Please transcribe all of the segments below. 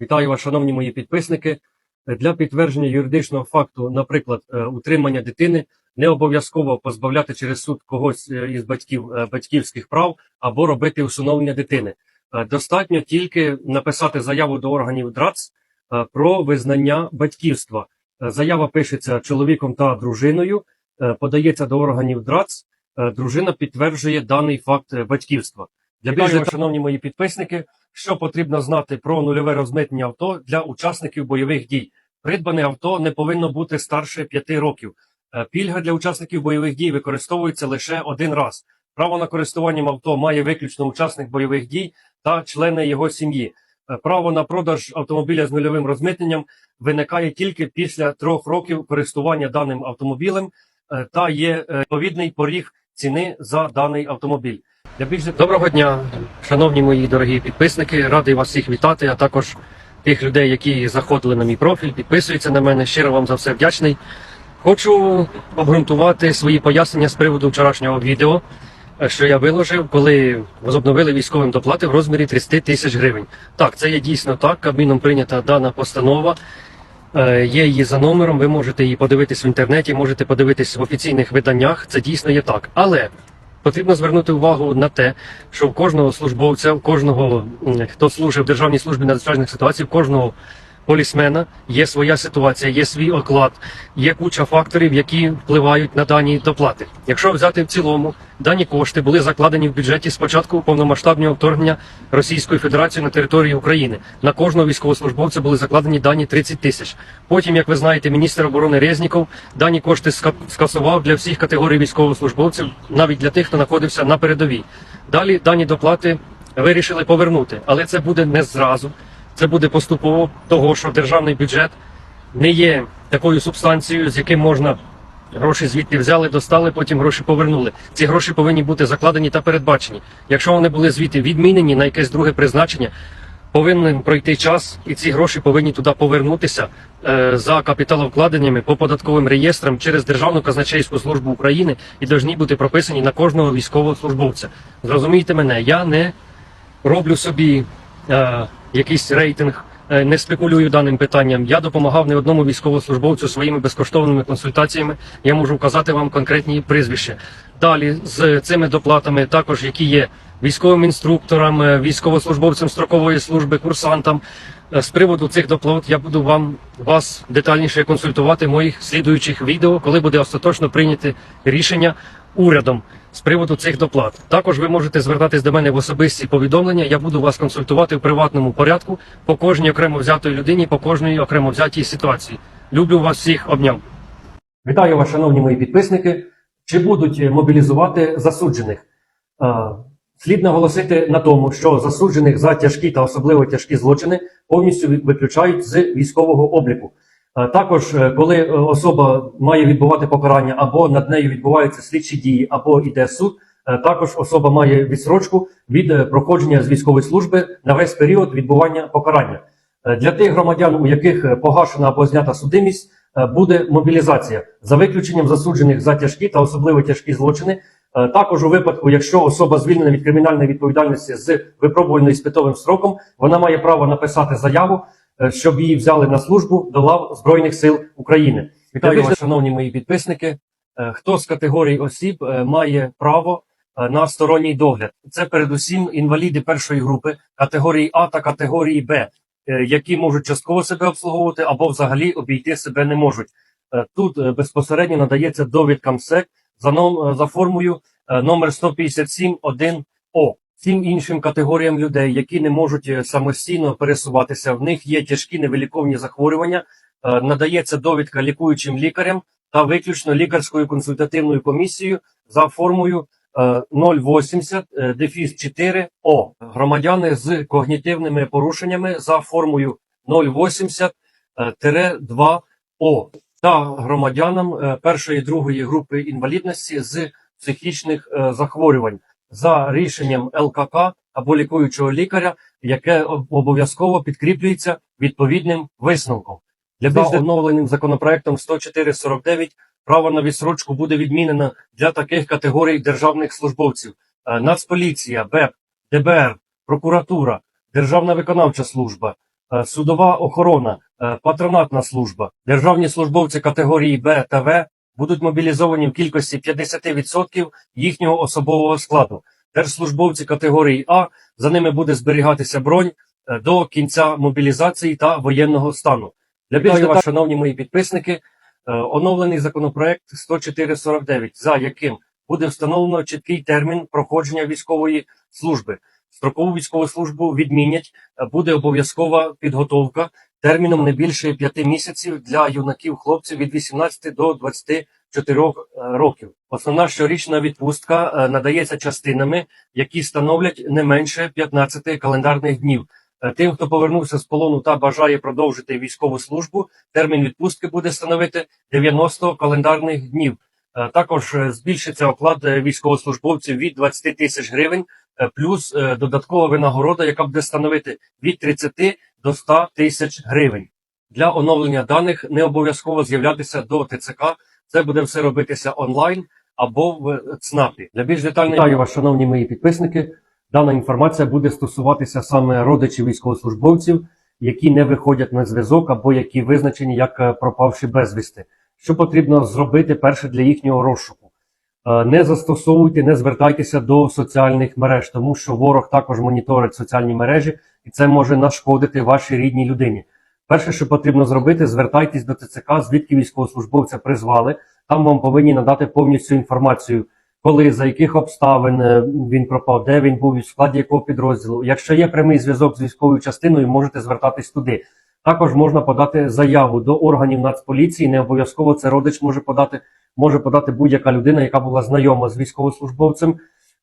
Вітаю вас, шановні мої підписники. Для підтвердження юридичного факту, наприклад, е, утримання дитини, не обов'язково позбавляти через суд когось е, із батьків е, батьківських прав або робити усиновлення дитини. Достатньо тільки написати заяву до органів ДРАЦ про визнання батьківства. Заява пишеться чоловіком та дружиною, подається до органів ДРАЦ. Дружина підтверджує даний факт батьківства. Для більш вас, шановні мої підписники, що потрібно знати про нульове розмитнення авто для учасників бойових дій. Придбане авто не повинно бути старше 5 років. Е, Пільга для учасників бойових дій використовується лише один раз. Право на користуванням авто має виключно учасник бойових дій та члени його сім'ї. Е, Право на продаж автомобіля з нульовим розмитненням виникає тільки після трьох років користування даним автомобілем е, та є відповідний поріг ціни за даний автомобіль. Доброго дня, шановні мої дорогі підписники. Радий вас всіх вітати, а також тих людей, які заходили на мій профіль, підписуються на мене. Щиро вам за все вдячний. Хочу обґрунтувати свої пояснення з приводу вчорашнього відео, е, що я виложив, коли возобновили військовим доплати в розмірі 30 тисяч гривень. Так, це є дійсно так. Кабміном прийнята дана постанова. Е, Є її за номером, ви можете її подивитись в інтернеті, можете подивитись в офіційних виданнях. Це дійсно є так. Але потрібно звернути увагу на те, що в кожного службовця, в кожного хто служить в державній службі надзвичайних ситуацій, в кожного полісмена є своя ситуація, є свій оклад, є куча факторів, які впливають на дані доплати. Якщо взяти в цілому, дані кошти були закладені в бюджеті з початку повномасштабного вторгнення Російської Федерації на територію України. На кожного військовослужбовця були закладені дані 30 тисяч. Потім, як ви знаєте, міністр оборони Резніков дані кошти ска- скасував для всіх категорій військовослужбовців, навіть для тих, хто знаходився на передовій. Далі дані доплати вирішили повернути, але це буде не зразу. Це буде поступово того, що державний бюджет не є такою субстанцією, з яким можна гроші звідти взяли, достали, потім гроші повернули. Ці гроші повинні бути закладені та передбачені. Якщо вони були звідти відмінені на якесь друге призначення, повинен пройти час, і ці гроші повинні туди повернутися е, за капіталовкладеннями по податковим реєстрам через Державну казначейську службу України і повинні бути прописані на кожного військовослужбовця. Зрозумійте мене, я не роблю собі е, якийсь рейтинг, е, не спекулюю даним питанням. Я допомагав не одному військовослужбовцю своїми безкоштовними консультаціями. Я можу вказати вам конкретні прізвища. Далі з цими доплатами, також які є військовим інструкторам, е, військовослужбовцям строкової служби, курсантам. Е, З приводу цих доплат я буду вам вас детальніше консультувати в моїх слідуючих відео, коли буде остаточно прийняти рішення урядом з приводу цих доплат. Також ви можете звертатись до мене в особисті повідомлення. Я буду вас консультувати в приватному порядку по кожній окремо взятої людині, по кожній окремо взятій ситуації. Люблю вас всіх, обняв. Вітаю вас, шановні мої підписники. Чи будуть мобілізувати засуджених? Слід наголосити на тому, що засуджених за тяжкі та особливо тяжкі злочини повністю виключають з військового обліку. Також, е, коли е, особа має відбувати покарання, або над нею відбуваються слідчі дії, або йде суд, е, також особа має відсрочку від проходження з військової служби на весь період відбування покарання. Для тих громадян, у яких погашена або знята судимість, буде мобілізація за виключенням засуджених за тяжкі та особливо тяжкі злочини. Також у випадку, якщо особа звільнена від кримінальної відповідальності з випробувальним іспитовим строком, вона має право написати заяву, щоб її взяли на службу до лав Збройних сил України. Вітаю вас, шановні мої підписники. Е, Хто з категорій осіб е, має право е, на сторонній догляд? Це передусім інваліди першої групи, категорії А та категорії Б, е, які можуть частково себе обслуговувати або взагалі обійти себе не можуть. Е, Тут е, безпосередньо надається довідка МСЕК за, ном, за формою е, номер 157.1 О. Всім іншим категоріям людей, які не можуть е, самостійно пересуватися, в них є тяжкі невиліковні захворювання, е, надається довідка лікуючим лікарям та виключно лікарською консультативною комісією за формою е, 080 е, дефіс 4 О. Громадяни з когнітивними порушеннями за формою 080 е, 2 О та громадянам першої другої групи інвалідності з психічних захворювань за рішенням ЛКК або лікуючого лікаря, яке обов'язково підкріплюється відповідним висновком. Для більш оновленим законопроектом 104.49 право на відсрочку буде відмінено для таких категорій державних службовців: Е, Нацполіція, БЕП, ДБР, прокуратура, Державна виконавча служба, е, судова охорона, е, патронатна служба, державні службовці категорії Б та В будуть мобілізовані в кількості 50% їхнього особового складу. Держслужбовці категорії А за ними буде зберігатися бронь е, до кінця мобілізації та воєнного стану. Для більш деталей, шановні мої підписники, е, оновлений законопроект 10449, за яким буде встановлено чіткий термін проходження військової служби. Строкову військову службу відмінять, е, буде обов'язкова підготовка терміном не більше 5 місяців для юнаків хлопців від 18 до 24 років. Основна щорічна відпустка е, надається частинами, які становлять не менше 15 календарних днів. Е, Тим, хто повернувся з полону та бажає продовжити військову службу, термін відпустки буде становити 90 календарних днів. Е, Також е, збільшиться оклад е, військовослужбовців від 20 тисяч гривень, е, плюс е, додаткова винагорода, яка буде становити від 30 до 100 тисяч гривень. Для оновлення даних не обов'язково з'являтися до ТЦК. Це буде все робитися онлайн або в ЦНАПі. Для більш детальної Вітаю вас, шановні мої підписники. Дана інформація буде стосуватися саме родичів військовослужбовців, які не виходять на зв'язок або які визначені як е, пропавші безвісти. Що потрібно зробити перше для їхнього розшуку? Е, Не застосовуйте, не звертайтеся до соціальних мереж, тому що ворог також моніторить соціальні мережі, і це може нашкодити вашій рідній людині. Перше, що потрібно зробити, звертайтесь до ТЦК, звідки військовослужбовця призвали. Там вам повинні надати повністю інформацію, коли, за яких обставин е, він пропав, де він був, в складі якого підрозділу. Якщо є прямий зв'язок з військовою частиною, можете звертатись туди. Також можна подати заяву до органів Нацполіції. Не обов'язково це родич може подати, може подати будь-яка людина, яка була знайома з військовослужбовцем.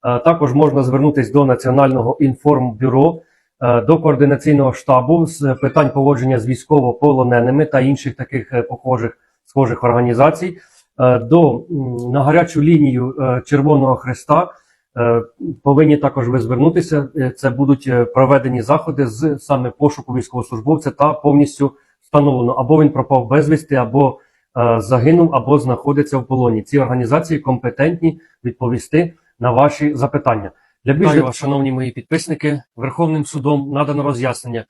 Е, Також можна звернутися до Національного інформбюро, е, до координаційного штабу з питань поводження з військовополоненими та інших таких е, похожих схожих організацій. До на гарячу лінію Червоного Хреста е, повинні також ви звернутися. Е, Це будуть е, проведені заходи з саме пошуку військовослужбовця та повністю встановлено або він пропав безвісти, або е, загинув, або знаходиться в полоні. Ці організації компетентні відповісти на ваші запитання. Для більш вас, шановні мої підписники, Верховним судом надано роз'яснення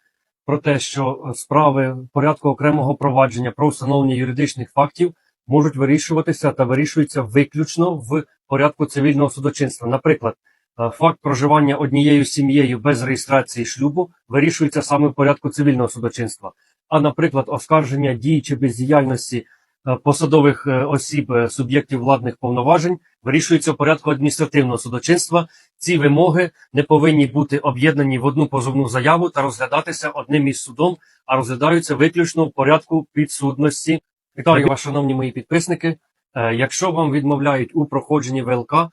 про те, що справи порядку окремого провадження про встановлення юридичних фактів можуть вирішуватися та вирішуються виключно в порядку цивільного судочинства. Наприклад, е, факт проживання однією сім'єю без реєстрації шлюбу вирішується саме в порядку цивільного судочинства. А, наприклад, оскарження дій чи бездіяльності е, посадових е, осіб суб'єктів владних повноважень вирішується в порядку адміністративного судочинства. Ці вимоги не повинні бути об'єднані в одну позовну заяву та розглядатися одним із судом, а розглядаються виключно в порядку підсудності. Вітаю вас, шановні мої підписники. Е, Якщо вам відмовляють у проходженні ВЛК, е,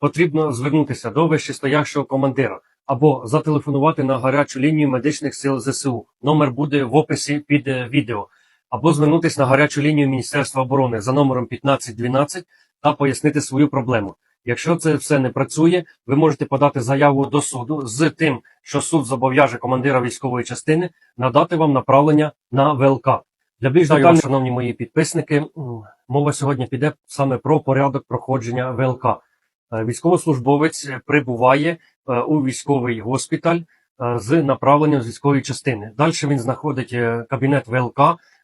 потрібно звернутися до вищестоящого командира або зателефонувати на гарячу лінію медичних сил ЗСУ. Номер буде в описі під е, відео, або звернутися на гарячу лінію Міністерства оборони за номером 1512 та пояснити свою проблему. Якщо це все не працює, ви можете подати заяву до суду з тим, що суд зобов'яже командира військової частини надати вам направлення на ВЛК. Для більш детальних, шановні мої підписники, мова сьогодні піде саме про порядок проходження ВЛК. Е, Військовослужбовець прибуває е, у військовий госпіталь е, з направленням з військової частини. Далі він знаходить кабінет ВЛК,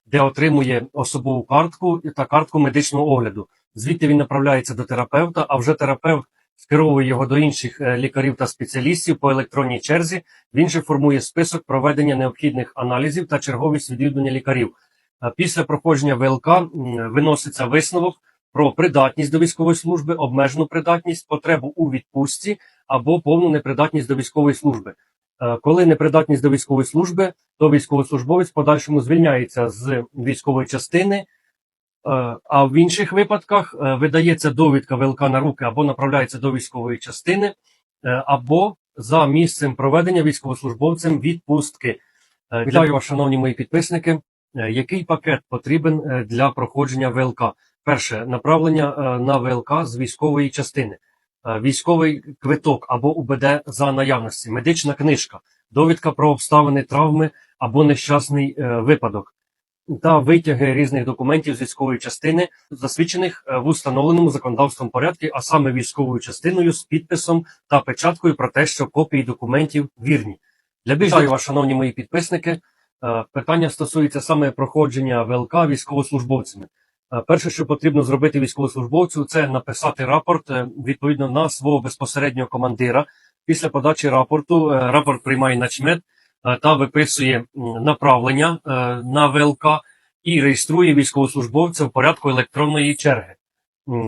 де отримує особову картку та картку медичного огляду. Звідти він направляється до терапевта, а вже терапевт скеровує його до інших лікарів та спеціалістів по електронній черзі. Він же формує список проведення необхідних аналізів та черговість відвідування лікарів. Е, Після проходження ВЛК виноситься висновок про придатність до військової служби, обмежену придатність, потребу у відпустці або повну непридатність до військової служби. Е, Коли непридатність до військової служби, то військовослужбовець в подальшому звільняється з військової частини. е, А в інших випадках видається довідка ВЛК на руки або направляється до військової частини, або за місцем проведення військовослужбовцем відпустки. Вітаю вас, шановні мої підписники. Е, Який пакет потрібен е, для проходження ВЛК? Перше направлення е, на ВЛК з військової частини, військовий квиток або УБД за наявності, медична книжка, довідка про обставини травми або нещасний випадок, та витяги різних документів з військової частини, засвідчених в установленому законодавством порядку, а саме військовою частиною з підписом та печаткою про те, що копії документів вірні. Для більш шановні мої підписники, Питання стосується саме проходження ВЛК військовослужбовцями. Е, Перше, що потрібно зробити військовослужбовцю, це написати рапорт е, відповідно на свого безпосереднього командира. Після подачі рапорту е, рапорт приймає начмет е, та виписує направлення е, на ВЛК і реєструє військовослужбовця в порядку електронної черги.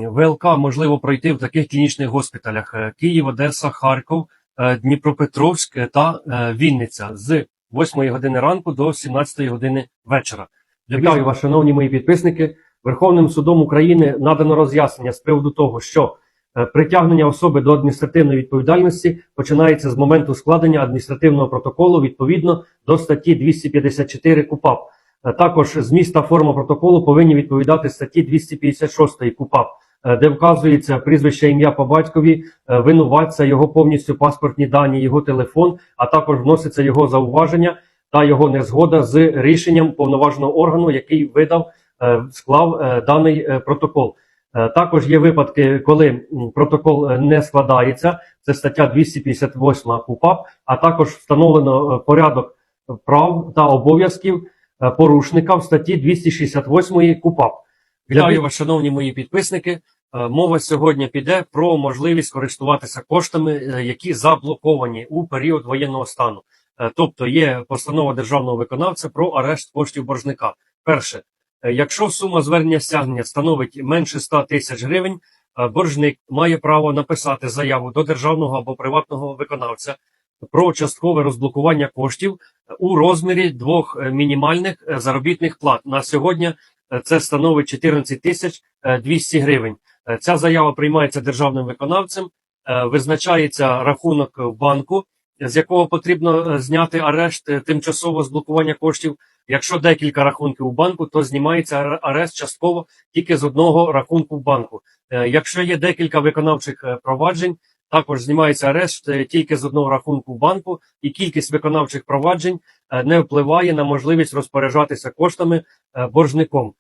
ВЛК можливо пройти в таких клінічних госпіталях: е, Київ, Одеса, Харків, е, Дніпропетровськ е, та е, Вінниця з 8 години ранку до 17 години вечора. Вітаю вас, шановні мої підписники. Верховним судом України надано роз'яснення з приводу того, що е, притягнення особи до адміністративної відповідальності починається з моменту складення адміністративного протоколу відповідно до статті 254 КУПАП. Е, Також зміст та форма протоколу повинні відповідати статті 256 КУПАП, де вказується прізвище ім'я по батькові, е, винуватця, його повністю паспортні дані, його телефон, а також вноситься його зауваження та його незгода з рішенням повноваженого органу, який видав е, склав е, даний е, протокол. Е, Також є випадки, коли протокол е, не складається. Це стаття 258 КУПАП, а також встановлено е, порядок прав та обов'язків е, порушника в статті 268 КУПАП. Вітаю вас, шановні мої підписники. Е, Мова сьогодні піде про можливість користуватися коштами, е, які заблоковані у період воєнного стану. Е, Тобто є постанова державного виконавця про арешт коштів боржника. Перше, якщо сума звернення стягнення становить менше 100 тисяч гривень, боржник має право написати заяву до державного або приватного виконавця про часткове розблокування коштів у розмірі двох мінімальних заробітних плат. На сьогодні це становить 14 тисяч е, 200 гривень. Е, Ця заява приймається державним виконавцем, е, визначається рахунок банку, з якого потрібно е, зняти арешт тимчасово з блокування коштів. Якщо декілька рахунків у банку, то знімається ар- арешт частково тільки з одного рахунку в банку. Якщо є декілька виконавчих проваджень, також знімається арешт тільки з одного рахунку в банку, і кількість виконавчих проваджень не впливає на можливість розпоряджатися коштами боржником.